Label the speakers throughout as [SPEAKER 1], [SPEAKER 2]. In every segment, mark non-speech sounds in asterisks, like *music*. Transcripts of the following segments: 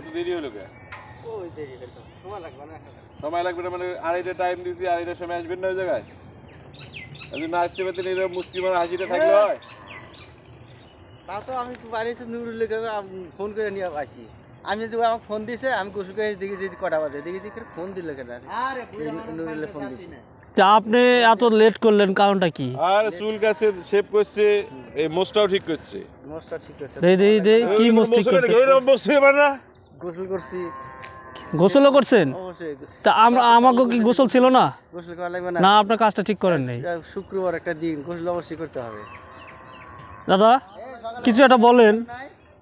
[SPEAKER 1] এত দেরি হলো কে?
[SPEAKER 2] ওই দেরি হলো সময় লাগবে না
[SPEAKER 1] সময় লাগবে না মানে আড়াইটা টাইম দিছি আড়াইটার সময় আসবেন না ওই জায়গায়? যদি না আসতে পারতেন থাকলে হয়।
[SPEAKER 2] তা তো আমি বাড়িতে নুরুল ফোন করে নিয়ে আসি। আমি যদি আমাকে ফোন দিছে আমি গোসল করে দেখি যে কটা বাজে দেখি যে ফোন দিল কেন নুরুলে ফোন দিছে।
[SPEAKER 3] তা আপনি এত লেট করলেন কারণটা কি?
[SPEAKER 1] আর চুল গাছে শেপ করছে এই মোস্টটাও ঠিক করছে।
[SPEAKER 2] ঠিক আছে
[SPEAKER 3] দেই দেই দেই কি মস্তি করছে?
[SPEAKER 1] না?
[SPEAKER 2] গোসল করছি।
[SPEAKER 3] গোসলও করছেন? তা আমরা আমাকে কি গোসল ছিল না?
[SPEAKER 2] গোসল করা লাগবে না।
[SPEAKER 3] না আপনার কাজটা ঠিক করেন নাই।
[SPEAKER 2] শুক্রবার একটা দিন গোসল অবশ্যই করতে হবে।
[SPEAKER 3] দাদা কিছু একটা বলেন।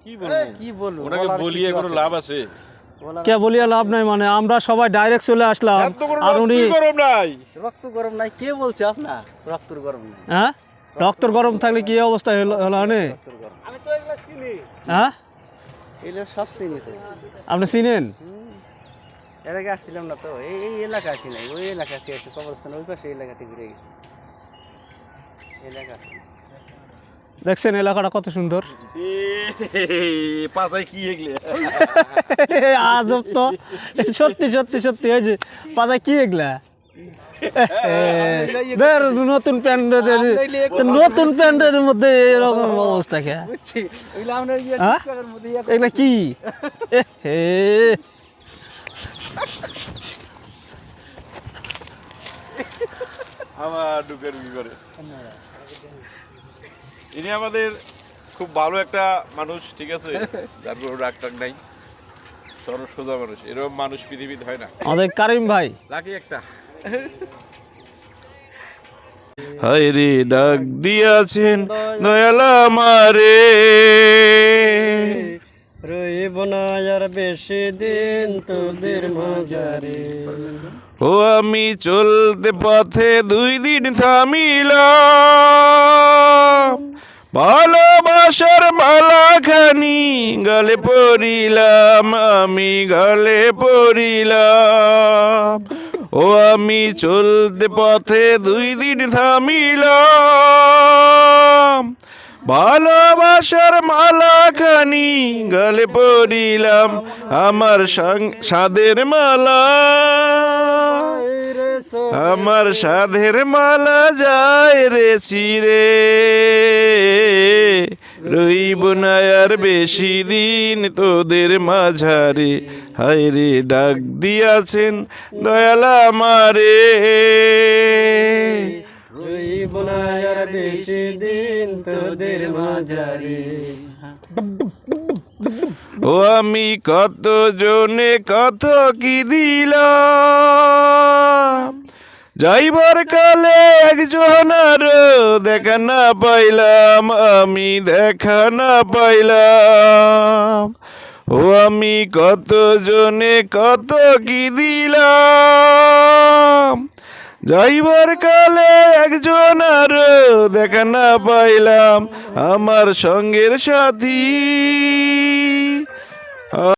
[SPEAKER 1] কি বলব?
[SPEAKER 2] কি বলব?
[SPEAKER 1] ওনাকে বলিয়ে কোনো লাভ আছে?
[SPEAKER 3] কে বলিয়া লাভ নাই মানে আমরা সবাই ডাইরেক্ট চলে আসলাম। আর উনি
[SPEAKER 1] গরম নাই।
[SPEAKER 2] রক্ত গরম নাই কে বলছে আপনার? রক্ত গরম নাই।
[SPEAKER 3] হ্যাঁ? রক্তর গরম থাকলে কি অবস্থা হলো হলো মানে
[SPEAKER 2] রক্তর গরম।
[SPEAKER 3] হ্যাঁ?
[SPEAKER 2] এগুলো সব চিনি তো।
[SPEAKER 3] আপনি চিনেন?
[SPEAKER 2] এর আগে আসছিলাম না তো এই এই এলাকা আসি নাই ওই এলাকাতে আছে কবরস্থান ওই পাশে এলাকাতে ঘুরে গেছি। এলাকা
[SPEAKER 3] দেখছেন এলাকাটা কত সুন্দর? *laughs*
[SPEAKER 1] পাশায় কি এগলে? *laughs*
[SPEAKER 3] আজব তো। সত্যি সত্যি সত্যি ওই যে পাশায় কি এগুলা? *laughs* নতুন প্যান্ট নতুন প্যান্টের মধ্যে এরকম অবস্থা কে?
[SPEAKER 2] বুঝছি। এগুলো আমরা ইয়ে
[SPEAKER 3] হ্যাঁ?
[SPEAKER 2] ইয়ে
[SPEAKER 3] এগুলা কি? হে *laughs*
[SPEAKER 1] আমার ঢুকে ঢুকি করে? ইনি আমাদের খুব ভালো একটা মানুষ ঠিক আছে? যার কোনো রাগ টাগ নাই। সরল সোজা মানুষ। এরকম মানুষ পৃথিবীতে হয় না।
[SPEAKER 3] আমাদের কারিম ভাই।
[SPEAKER 1] লাকি একটা। হায় রে ডাক দিয়াছেন দয়ালা মারে
[SPEAKER 2] রইব না আর বেশি দিন তোদের মাজারে
[SPEAKER 1] ও আমি চলতে পথে দুই দিন থামিলাম। ভালোবাসার মালাখানি গলে পড়িলাম আমি গলে পড়িলাম। ও আমি চলতে পথে দুই দিন থামিলাম। ভালোবাসার মালাখানি গলে পড়িলাম আমার সাদের মালা। আমার সাধের মালা যায় রে চিরে। রইব না আর বেশি দিন তোদের মাঝারে। হায় রে ডাক দিয়াছেন দয়ালা মারে
[SPEAKER 2] রইব না আর বেশি দিন তোদের মাজারে
[SPEAKER 1] ও আমি কত জনে কত কি দিলাম? যাইবার কালে একজন আর দেখা না পাইলাম, আমি দেখা না পাইলাম। ও আমি কত জনে কত কি দিলাম। যাইবার কালে একজন আর দেখা না পাইলাম, আমার সঙ্গের সাথী।